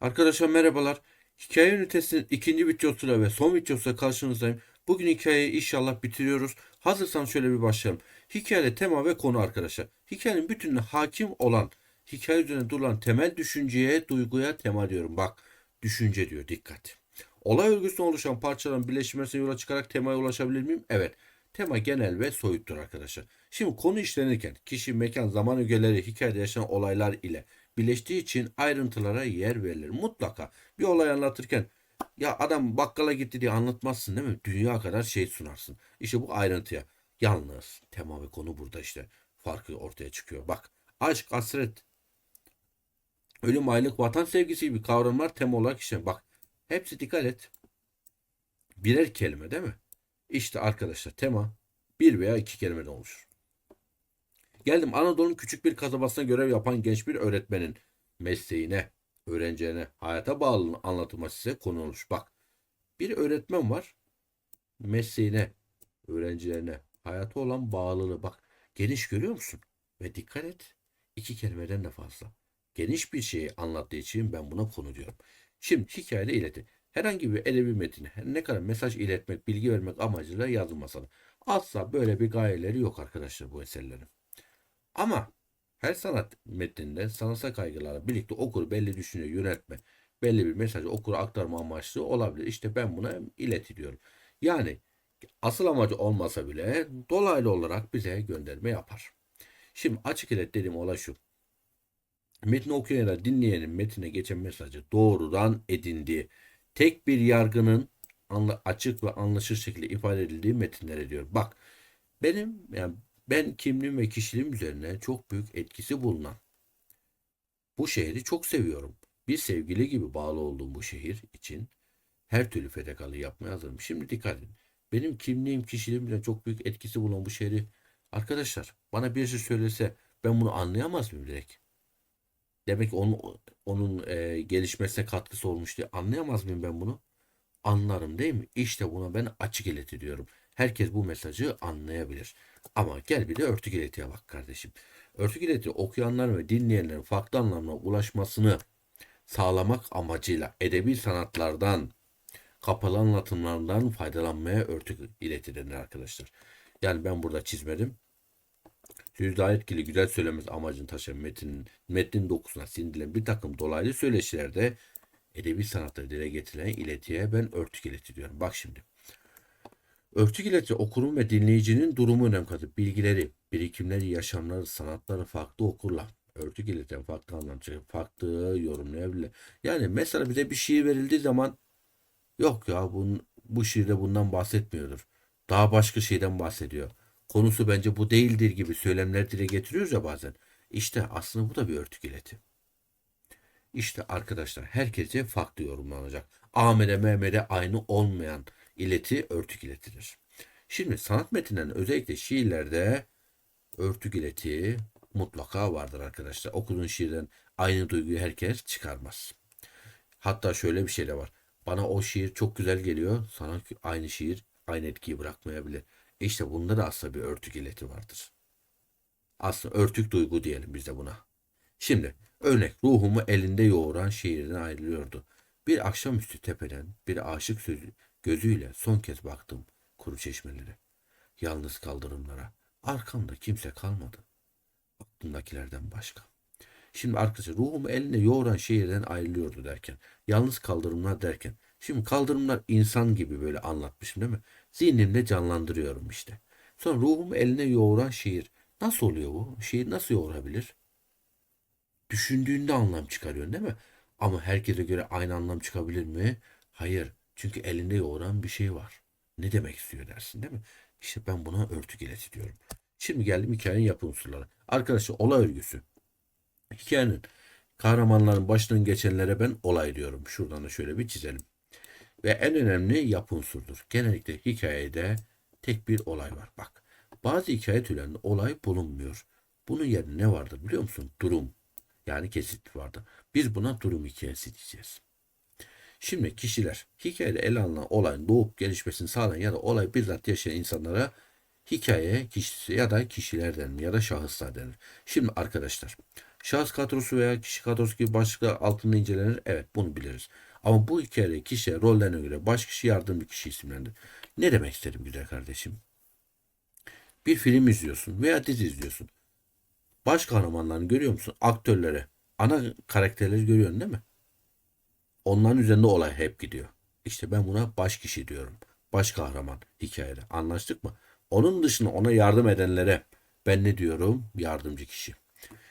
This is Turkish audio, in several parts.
Arkadaşlar merhabalar. Hikaye ünitesinin ikinci videosuyla ve son videosuyla karşınızdayım. Bugün hikayeyi inşallah bitiriyoruz. Hazırsan şöyle bir başlayalım. Hikayede tema ve konu arkadaşlar. Hikayenin bütününe hakim olan, hikaye üzerine durulan temel düşünceye, duyguya tema diyorum. Bak, düşünce diyor. Dikkat. Olay örgüsünden oluşan parçaların birleşmesine yola çıkarak temaya ulaşabilir miyim? Evet. Tema genel ve soyuttur arkadaşlar. Şimdi konu işlenirken kişi, mekan, zaman ögeleri, hikayede yaşanan olaylar ile birleştiği için ayrıntılara yer verilir. Mutlaka bir olay anlatırken ya adam bakkala gitti diye anlatmazsın değil mi? Dünya kadar şey sunarsın. İşte bu ayrıntıya. Yalnız tema ve konu burada işte farkı ortaya çıkıyor. Bak aşk, hasret, ölüm, aylık, vatan sevgisi gibi kavramlar tema olarak işte. Bak hepsi dikkat et. Birer kelime değil mi? İşte arkadaşlar tema bir veya iki kelimeden oluşur. Geldim Anadolu'nun küçük bir kasabasına görev yapan genç bir öğretmenin mesleğine, öğrencilerine, hayata bağlılığını anlatılması size konu olmuş. Bak bir öğretmen var mesleğine, öğrencilerine, hayata olan bağlılığı bak geniş görüyor musun? Ve dikkat et iki kelimeden de fazla. Geniş bir şeyi anlattığı için ben buna konu diyorum. Şimdi hikayede ileti. Herhangi bir edebi metini her ne kadar mesaj iletmek, bilgi vermek amacıyla yazılmasa da asla böyle bir gayeleri yok arkadaşlar bu eserlerin. Ama her sanat metninde sanatsal kaygılarla birlikte okuru belli düşünce yönetme, belli bir mesajı okura aktarma amaçlı olabilir. İşte ben buna ileti diyorum. Yani asıl amacı olmasa bile dolaylı olarak bize gönderme yapar. Şimdi açık ilet dediğim olay şu. Metni okuyan ya dinleyenin metine geçen mesajı doğrudan edindiği, tek bir yargının açık ve anlaşılır şekilde ifade edildiği metinlere diyor. Bak benim yani ben kimliğim ve kişiliğim üzerine çok büyük etkisi bulunan bu şehri çok seviyorum. Bir sevgili gibi bağlı olduğum bu şehir için her türlü fedakarlığı yapmaya hazırım. Şimdi dikkat edin. Benim kimliğim, kişiliğim üzerine çok büyük etkisi bulunan bu şehri arkadaşlar bana birisi söylese ben bunu anlayamaz mıyım direkt? Demek onun, onun e, gelişmesine katkısı olmuş diye anlayamaz mıyım ben bunu? Anlarım değil mi? İşte buna ben açık ileti diyorum. Herkes bu mesajı anlayabilir. Ama gel bir de örtük iletiye bak kardeşim. Örtük ileti okuyanların ve dinleyenlerin farklı anlamına ulaşmasını sağlamak amacıyla edebi sanatlardan, kapalı anlatımlardan faydalanmaya örtük ileti denir arkadaşlar. Yani ben burada çizmedim. Sözü daha etkili güzel söylemez amacını taşıyan metnin, metnin dokusuna sindirilen bir takım dolaylı söyleşilerde edebi sanatları dile getirilen iletiye ben örtük ileti diyorum. Bak şimdi. Örtük ileti okurun ve dinleyicinin durumu önem katı. Bilgileri, birikimleri, yaşamları, sanatları farklı okurlar. Örtük ileten farklı anlam çıkıyor. Farklı yorumlayabilir. Yani mesela bize bir şiir verildiği zaman yok ya bunun, bu şiirde bundan bahsetmiyordur. Daha başka şeyden bahsediyor. Konusu bence bu değildir gibi söylemler dile getiriyoruz ya bazen. İşte aslında bu da bir örtük ileti. İşte arkadaşlar herkese farklı yorumlanacak. Ahmet'e Mehmet'e aynı olmayan ileti örtük iletidir. Şimdi sanat metinlerinde özellikle şiirlerde örtük ileti mutlaka vardır arkadaşlar. Okuduğun şiirden aynı duyguyu herkes çıkarmaz. Hatta şöyle bir şey de var. Bana o şiir çok güzel geliyor. Sana aynı şiir aynı etkiyi bırakmayabilir. İşte bunda da aslında bir örtük ileti vardır. Aslında örtük duygu diyelim biz de buna. Şimdi örnek ruhumu elinde yoğuran şiirden ayrılıyordu. Bir akşamüstü tepeden bir aşık sözü, gözüyle son kez baktım kuru çeşmelere. Yalnız kaldırımlara. Arkamda kimse kalmadı. Aklımdakilerden başka. Şimdi arkadaşlar ruhumu eline yoğuran şehirden ayrılıyordu derken. Yalnız kaldırımlar derken. Şimdi kaldırımlar insan gibi böyle anlatmışım değil mi? Zihnimde canlandırıyorum işte. Sonra ruhumu eline yoğuran şehir. Nasıl oluyor bu? Şehir nasıl yoğurabilir? Düşündüğünde anlam çıkarıyorsun değil mi? Ama herkese göre aynı anlam çıkabilir mi? Hayır. Çünkü elinde yoğuran bir şey var. Ne demek istiyor dersin değil mi? İşte ben buna örtük ileti diyorum. Şimdi geldim hikayenin yapı unsurları. Arkadaşlar olay örgüsü. Hikayenin kahramanların başından geçenlere ben olay diyorum. Şuradan da şöyle bir çizelim. Ve en önemli yapı unsurdur. Genellikle hikayede tek bir olay var. Bak bazı hikaye türlerinde olay bulunmuyor. Bunun yerine ne vardır biliyor musun? Durum. Yani kesit vardır. Biz buna durum hikayesi diyeceğiz. Şimdi kişiler hikayede ele alınan olayın doğup gelişmesini sağlayan ya da olay bizzat yaşayan insanlara hikaye kişisi ya da kişiler denir ya da şahıslar denir. Şimdi arkadaşlar Şahıs kadrosu veya kişi kadrosu gibi başlıklar altında incelenir. Evet bunu biliriz. Ama bu hikayede kişi rollerine göre baş kişi yardımcı kişi isimlendir. Ne demek istedim güzel kardeşim? Bir film izliyorsun veya dizi izliyorsun. Baş kahramanlarını görüyor musun? Aktörleri, ana karakterleri görüyorsun değil mi? Onların üzerinde olay hep gidiyor. İşte ben buna baş kişi diyorum. Baş kahraman hikayede. Anlaştık mı? Onun dışında ona yardım edenlere ben ne diyorum? Yardımcı kişi.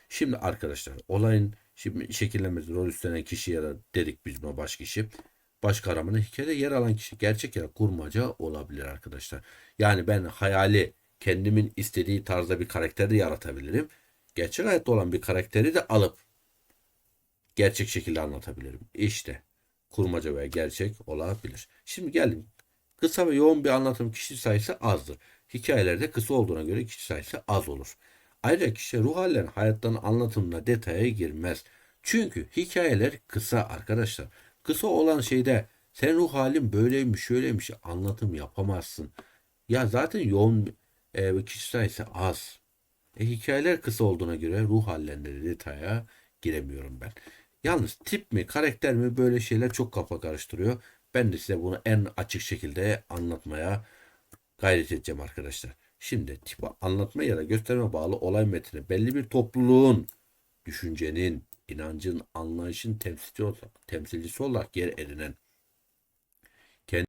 Şimdi arkadaşlar olayın şimdi şekillenmesi rol üstlenen kişi ya da dedik biz buna baş kişi. Baş kahramanı hikayede yer alan kişi gerçek ya da kurmaca olabilir arkadaşlar. Yani ben hayali kendimin istediği tarzda bir karakteri yaratabilirim. Gerçek hayatta olan bir karakteri de alıp gerçek şekilde anlatabilirim. İşte kurmaca veya gerçek olabilir. Şimdi geldim. Kısa ve yoğun bir anlatım kişi sayısı azdır. Hikayelerde kısa olduğuna göre kişi sayısı az olur. Ayrıca kişi ruh hallerin hayattan anlatımına detaya girmez. Çünkü hikayeler kısa arkadaşlar. Kısa olan şeyde sen ruh halin böyleymiş şöyleymiş anlatım yapamazsın. Ya zaten yoğun e, kişi sayısı az. E, hikayeler kısa olduğuna göre ruh hallerinde de detaya giremiyorum ben. Yalnız tip mi karakter mi böyle şeyler çok kafa karıştırıyor. Ben de size bunu en açık şekilde anlatmaya gayret edeceğim arkadaşlar. Şimdi tipi anlatma ya da gösterme bağlı olay metni belli bir topluluğun, düşüncenin, inancın, anlayışın temsilcisi olarak, temsilcisi olarak yer edinen